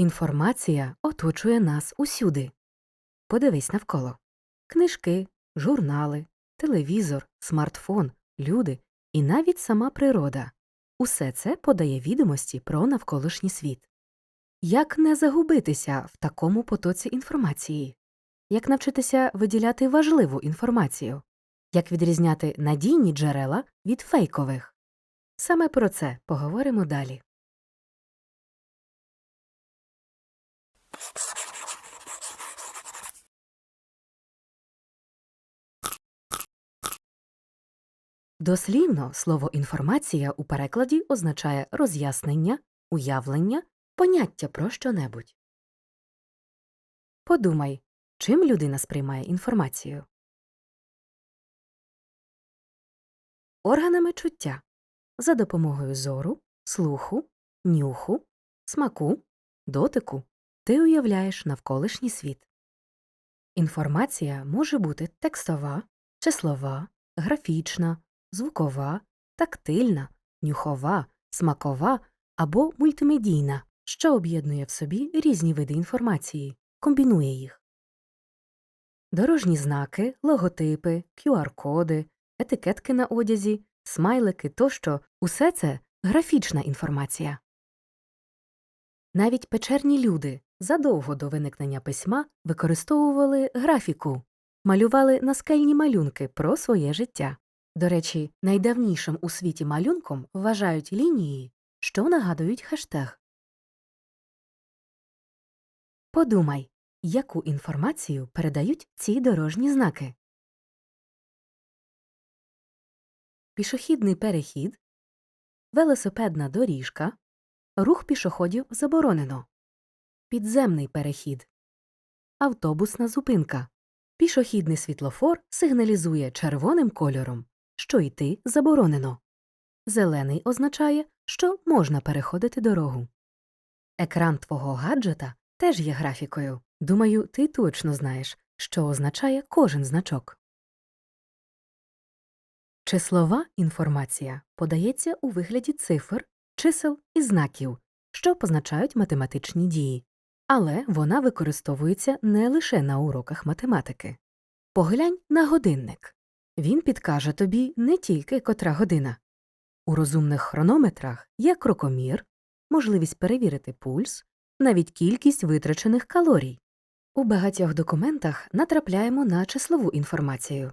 Інформація оточує нас усюди. Подивись навколо книжки, журнали, телевізор, смартфон, люди і навіть сама природа. Усе це подає відомості про навколишній світ. Як не загубитися в такому потоці інформації? Як навчитися виділяти важливу інформацію? Як відрізняти надійні джерела від фейкових? Саме про це поговоримо далі. Дослівно слово інформація у перекладі означає роз'яснення, уявлення, поняття про щонебудь. Подумай, чим людина сприймає інформацію. Органами чуття за допомогою зору, слуху, нюху, смаку, дотику ти уявляєш навколишній світ. Інформація може бути текстова, числова, графічна, звукова, тактильна, нюхова, смакова або мультимедійна, що об'єднує в собі різні види інформації, комбінує їх. Дорожні знаки, логотипи, QR-коди, етикетки на одязі, смайлики тощо усе це графічна інформація. Навіть печерні люди задовго до виникнення письма використовували графіку, малювали наскельні малюнки про своє життя. До речі, найдавнішим у світі малюнком вважають лінії, що нагадують хештег. Подумай, яку інформацію передають ці дорожні знаки. Пішохідний перехід, велосипедна доріжка, рух пішоходів заборонено, підземний перехід, автобусна зупинка. Пішохідний світлофор сигналізує червоним кольором, що йти заборонено. Зелений означає, що можна переходити дорогу. Екран твого гаджета теж є графікою. Думаю, ти точно знаєш, що означає кожен значок. Числова інформація подається у вигляді цифр, чисел і знаків, що позначають математичні дії, але вона використовується не лише на уроках математики. Поглянь на годинник. Він підкаже тобі не тільки котра година. У розумних хронометрах є крокомір, можливість перевірити пульс, навіть кількість витрачених калорій. У багатьох документах натрапляємо на числову інформацію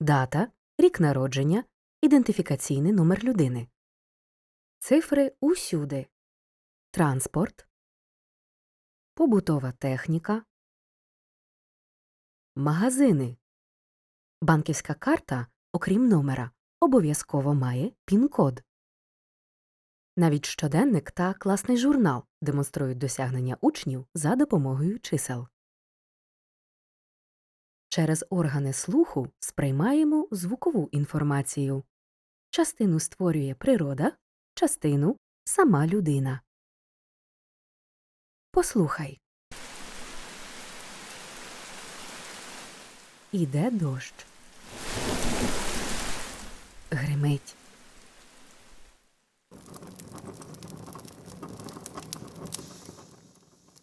дата, рік народження, ідентифікаційний номер людини. Цифри усюди. Транспорт, побутова техніка, магазини. Банківська карта, окрім номера, обов'язково має пін-код. Навіть щоденник та класний журнал демонструють досягнення учнів за допомогою чисел. Через органи слуху сприймаємо звукову інформацію. Частину створює природа, частину сама людина. Послухай. Іде дощ. Гримить.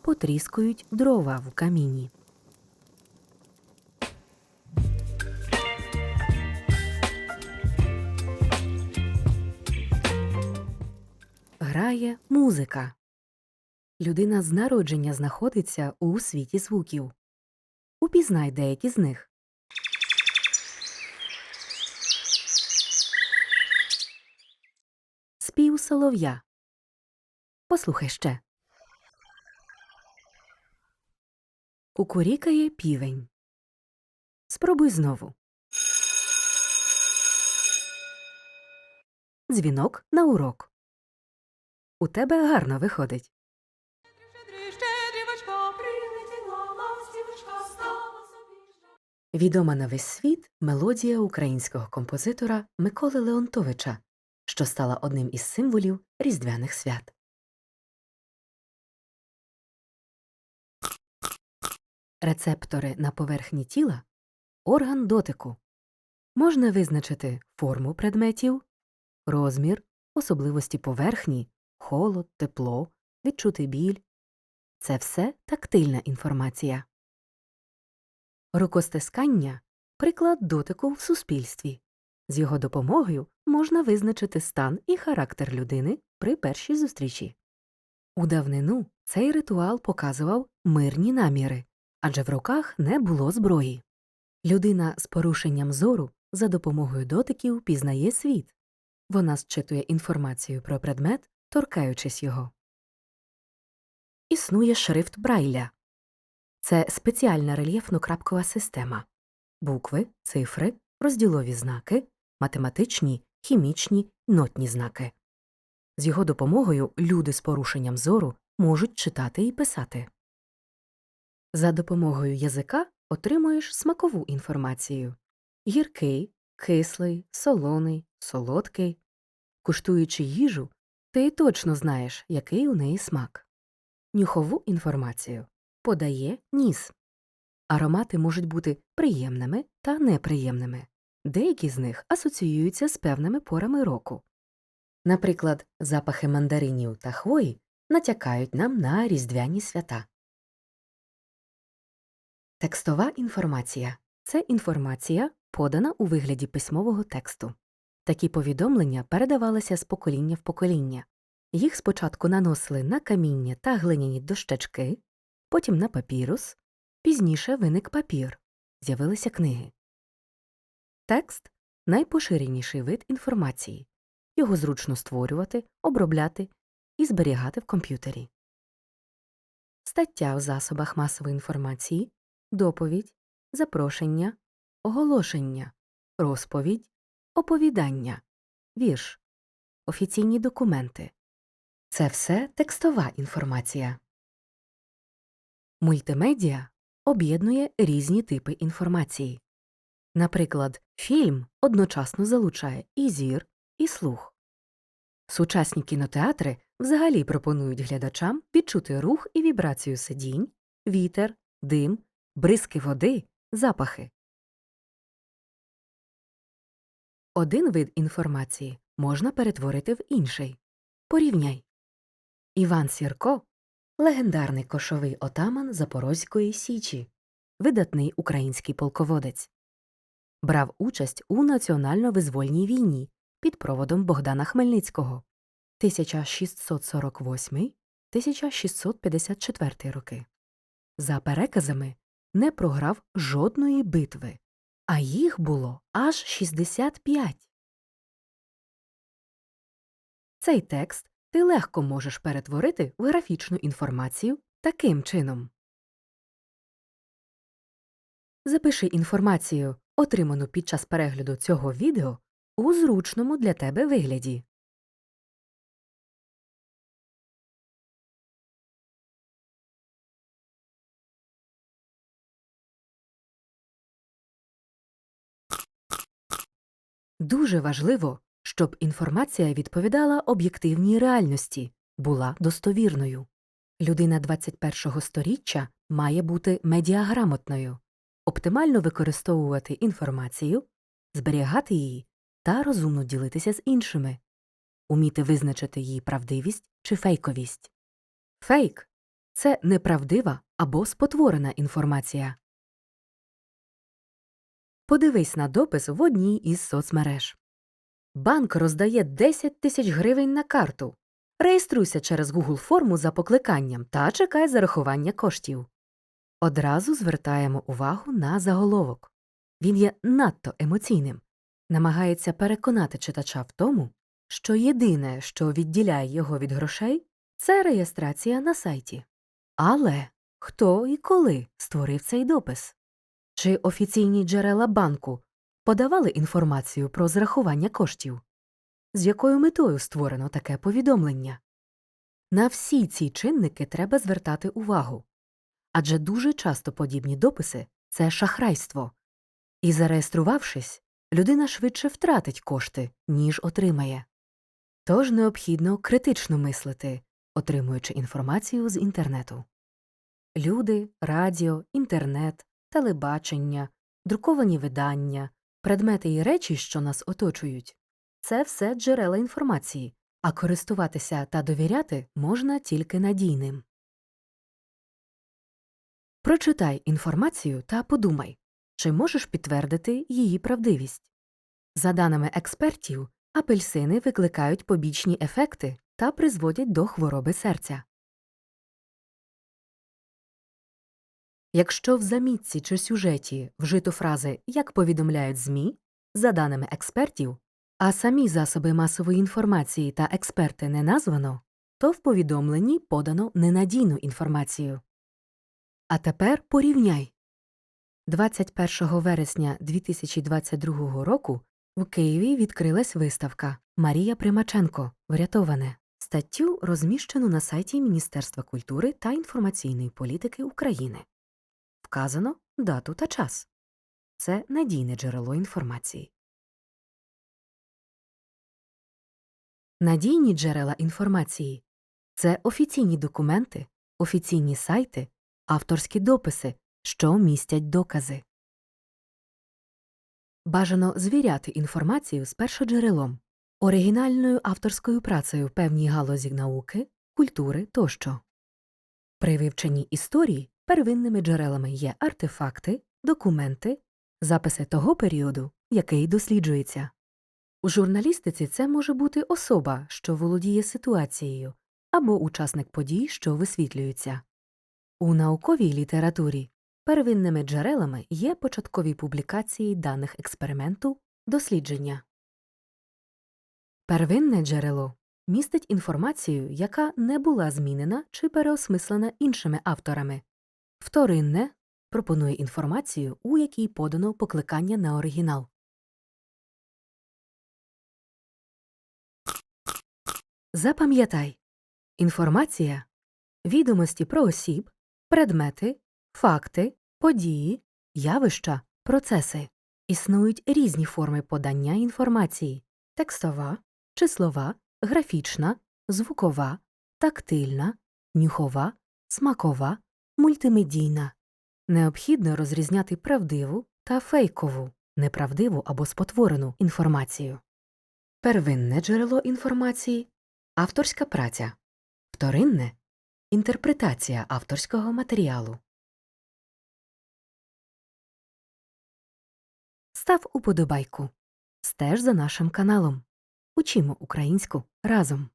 Потріскують дрова в каміні. Грає музика. Людина з народження знаходиться у світі звуків. Упізнай деякі з них. Спів солов'я. Послухай ще. Кукурікає півень. Спробуй знову. Дзвінок на урок. У тебе гарно виходить. Відома на весь світ мелодія українського композитора Миколи Леонтовича, що стала одним із символів різдвяних свят. Рецептори на поверхні тіла орган дотику. Можна визначити форму предметів, розмір, особливості поверхні, холод, тепло, відчути біль. Це все тактильна інформація. Рукостискання приклад дотику в суспільстві. З його допомогою можна визначити стан і характер людини при першій зустрічі. У давнину цей ритуал показував мирні наміри, адже в руках не було зброї. Людина з порушенням зору за допомогою дотиків пізнає світ. Вона зчитує інформацію про предмет, торкаючись його. Існує шрифт Брайля. Це спеціальна рельєфно-крапкова система. Букви, цифри, розділові знаки, математичні, хімічні, нотні знаки. З його допомогою люди з порушенням зору можуть читати і писати. За допомогою язика отримуєш смакову інформацію гіркий, кислий, солоний, солодкий. Куштуючи їжу, ти точно знаєш, який у неї смак. Нюхову інформацію подає ніс. Аромати можуть бути приємними та неприємними. Деякі з них асоціюються з певними порами року. Наприклад, запахи мандаринів та хвої натякають нам на різдвяні свята. Текстова інформація це інформація, подана у вигляді письмового тексту. Такі повідомлення передавалися з покоління в покоління. Їх спочатку наносили на каміння та глиняні дощечки, потім на папірус, пізніше виник папір, з'явилися книги. Текст найпоширеніший вид інформації. Його зручно створювати, обробляти і зберігати в комп'ютері. Стаття в засобах масової інформації, доповідь, запрошення, оголошення, розповідь, оповідання, вірш, офіційні документи. Це все текстова інформація. Мультимедіа об'єднує різні типи інформації. Наприклад, фільм одночасно залучає і зір, і слух. Сучасні кінотеатри взагалі пропонують глядачам відчути рух і вібрацію сидінь, вітер, дим, бризки води, запахи. Один вид інформації можна перетворити в інший. Порівняй. Іван Сірко легендарний кошовий отаман Запорозької Січі, видатний український полководець. Брав участь у національно-визвольній війні під проводом Богдана Хмельницького 1648-1654 роки. За переказами не програв жодної битви, а їх було аж 65. Цей текст ти легко можеш перетворити в графічну інформацію таким чином. Запиши інформацію, отриману під час перегляду цього відео, у зручному для тебе вигляді. Дуже важливо, щоб інформація відповідала об'єктивній реальності, була достовірною. Людина 21-го сторіччя має бути медіаграмотною, оптимально використовувати інформацію, зберігати її та розумно ділитися з іншими, уміти визначити її правдивість чи фейковість. Фейк це неправдива або спотворена інформація. Подивись на допис в одній із соцмереж. Банк роздає 10 тисяч гривень на карту. Реєструйся через Google форму за покликанням та чекай зарахування коштів. Одразу звертаємо увагу на заголовок. Він є надто емоційним, намагається переконати читача в тому, що єдине, що відділяє його від грошей, це реєстрація на сайті. Але хто і коли створив цей допис? Чи офіційні джерела банку подавали інформацію про зрахування коштів? З якою метою створено таке повідомлення? На всі ці чинники треба звертати увагу. Адже дуже часто подібні дописи це шахрайство. І зареєструвавшись, людина швидше втратить кошти, ніж отримає. Тож необхідно критично мислити, отримуючи інформацію з інтернету. Люди, радіо, інтернет, телебачення, друковані видання, предмети і речі, що нас оточують це все джерела інформації, а користуватися та довіряти можна тільки надійним. Прочитай інформацію та подумай, чи можеш підтвердити її правдивість. За даними експертів, апельсини викликають побічні ефекти та призводять до хвороби серця. Якщо в замітці чи сюжеті вжито фрази як повідомляють ЗМІ, за даними експертів, а самі засоби масової інформації та експерти не названо, то в повідомленні подано ненадійну інформацію. А тепер порівняй. 21 вересня 2022 року в Києві відкрилась виставка Марія Примаченко Врятоване. Статтю розміщену на сайті Міністерства культури та інформаційної політики України. Вказано дату та час. Це надійне джерело інформації. Надійні джерела інформації це офіційні документи, офіційні сайти, авторські дописи, що містять докази. Бажано звіряти інформацію з першоджерелом, оригінальною авторською працею в певній галузі науки, культури тощо. При вивченні історії первинними джерелами є артефакти, документи, записи того періоду, який досліджується. У журналістиці це може бути особа, що володіє ситуацією, або учасник подій, що висвітлюються. У науковій літературі первинними джерелами є початкові публікації даних експерименту, дослідження. Первинне джерело містить інформацію, яка не була змінена чи переосмислена іншими авторами. Вторинне пропонує інформацію, у якій подано покликання на оригінал. Запам'ятай інформація, відомості про осіб, предмети, факти, події, явища, процеси. Існують різні форми подання інформації текстова, числова, графічна, звукова, тактильна, нюхова, смакова, мультимедійна. Необхідно розрізняти правдиву та фейкову, неправдиву або спотворену інформацію. Первинне джерело інформації авторська праця, вторинне інтерпретація авторського матеріалу. Став уподобайку. Стеж за нашим каналом. Учимо українську разом.